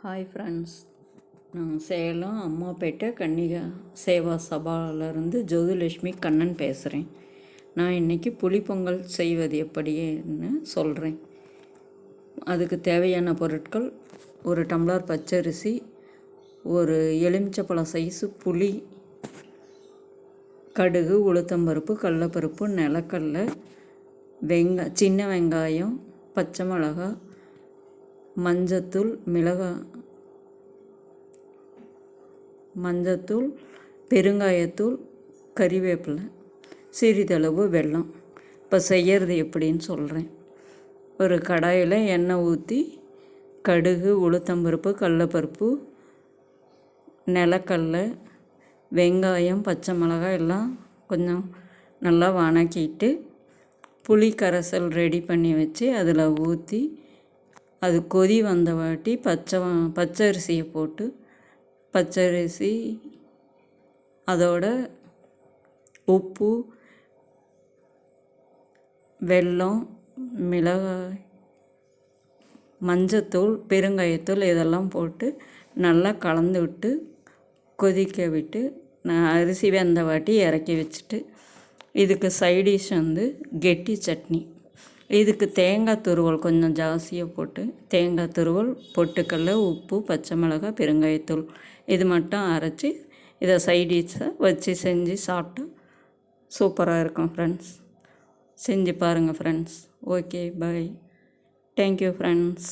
Hi friends நான் சேலம் அம்மாப்பேட்டை கன்னிகா சேவா சபாவிலேருந்து ஜோதிலட்சுமி கண்ணன் பேசுகிறேன் நான் இன்றைக்கி புளிப்பொங்கல் செய்வது எப்படின்னு சொல்கிறேன் அதுக்கு தேவையான பொருட்கள் ஒரு டம்ளர் பச்சரிசி ஒரு எலுமிச்சப்பழம் சைஸு புளி கடுகு உளுத்தம்பருப்பு கடலப்பருப்பு நிலக்கடலை வெங்க சின்ன வெங்காயம் பச்சை மிளகாய் மஞ்சத்தூள் மிளகா மஞ்சத்தூள் பெருங்காயத்தூள் கறிவேப்பிலை சிறிதளவு வெல்லம். இப்போ செய்கிறது எப்படின்னு சொல்கிறேன். ஒரு கடாயில் எண்ணெய் ஊற்றி கடுகு உளுத்தம்பருப்பு கடலப்பருப்பு நிலக்கடல வெங்காயம் பச்சை மிளகாய் எல்லாம் கொஞ்சம் நல்லா வணக்கிட்டு புளி கரைசல் ரெடி பண்ணி வச்சு அதில் ஊற்றி அது கொதி வந்த வாட்டி பச்சை பச்சரிசியை போட்டு பச்சரிசி அதோட உப்பு வெல்லம் மிளகாய் மஞ்சத்தூள் பெருங்காயத்தூள் இதெல்லாம் போட்டு நல்லா கலந்து விட்டு கொதிக்க விட்டு நான் அரிசி வெந்த வாட்டி இறக்கி வச்சுட்டு இதுக்கு சைடிஷ் வந்து கெட்டி சட்னி. இதுக்கு தேங்காய் துருவல் கொஞ்சம் ஜாஸ்தியாக போட்டு தேங்காய் துருவல் பொட்டுக்கடல உப்பு பச்சை மிளகாய் பெருங்காயத்தூள். இது மட்டும் அரைச்சி இதை சைடிஷை வச்சு செஞ்சு சாப்பிட்டா சூப்பராக இருக்கும் ஃப்ரெண்ட்ஸ் செஞ்சு பாருங்கள் friends okay bye thank you friends